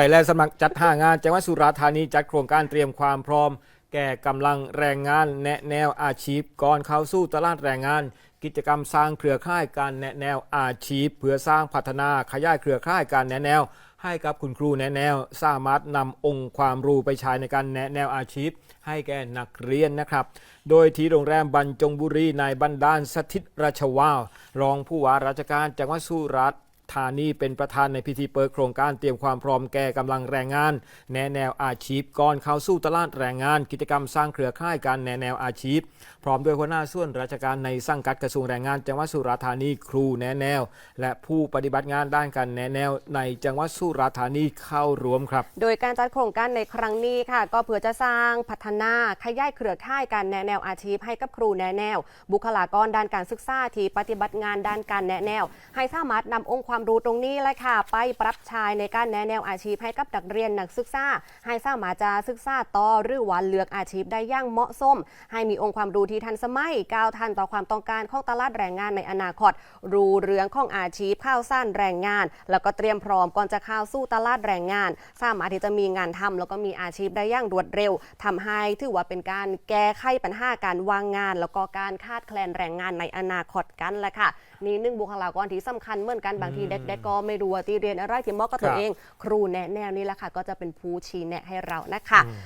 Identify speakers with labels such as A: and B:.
A: ไปแล้วสมัครจัดหางานจังหวัดสุราษฎร์ธานีจัดโครงการเตรียมความพร้อม แก่กำลังแรงงานแนะแนวอาชีพ ก่อนเข้าสู่ตลาดแรงงาน กิจกรรมสร้างเครือข่ายการแนะแนวอาชีพ เพื่อสร้างพัฒนาขยายเครือข่ายการแนะแนว ให้กับคุณครูแนะแนว สามารถนำองค์ความรู้ไปใช้ในการแนะแนวอาชีพ ให้แก่นักเรียนนะครับ โดยที่โรงแรมบรรจงบุรีในบันดาลสถิตราชวาวรองผู้ว่าราชการจังหวัดสุราษฎร์ ธานีเป็นประธานในพิธีเปิดโครงการเตรียมความพร้อมแก่กำลังแรงงาน แนแนวอาชีพก่อนเข้าสู่ตลาดแรงงาน กิจกรรมสร้างเครือข่ายการแนแนวอาชีพ พร้อมด้วยหัวหน้าส่วนราชการในสังกัดกระทรวงแรงงาน จังหวัดสุราษฎร์ธานีครูแนแนว และผู้ปฏิบัติงานด้านการแนแนวในจังหวัดสุราษฎร์ธานีเข้าร่วมครับ
B: โดยการจัดโครงการในครั้งนี้ค่ะ ก็เพื่อจะสร้างพัฒนาขยายเครือข่ายการแนแนวอาชีพ ให้กับครูแนแนว บุคลากรด้านการศึกษาที่ปฏิบัติงานด้านการแนแนว ให้สามารถนำองค์ความความรู้ตรงนี้แหละค่ะ ไปปรับใช้ในการแนะแนวอาชีพให้กับนักเรียนนักศึกษาให้สามารถจะศึกษาต่อหรือว่าเลือกอาชีพได้อย่างเหมาะสม ให้มีองค์ความรู้ที่ทันสมัยก้าวทันต่อความต้องการของตลาดแรงงานในอนาคต รู้เรื่องของอาชีพข้าวสั้นแรงงาน แล้วก็เตรียมพร้อมก่อนจะเข้าสู่ตลาดแรงงาน สามารถที่จะมีงานทำแล้วก็มีอาชีพได้อย่างรวดเร็วทำให้ถือว่าเป็นการแก้ไขปัญหาการวางงาน แล้วก็การคาดแคลนแรงงานในอนาคตกันแหละค่ะนี่หนึ่งบุคลากรที่สำคัญเหมือนกันบางทีเด็กๆก็ไม่รู้ว่าที่เรียนอะไรที่เหมาะกับตัว
A: ครับ
B: เอง ครูแนะแนวนี้แหละค่ะ ก็จะเป็นผู้ชี้แนะให้เรานะคะ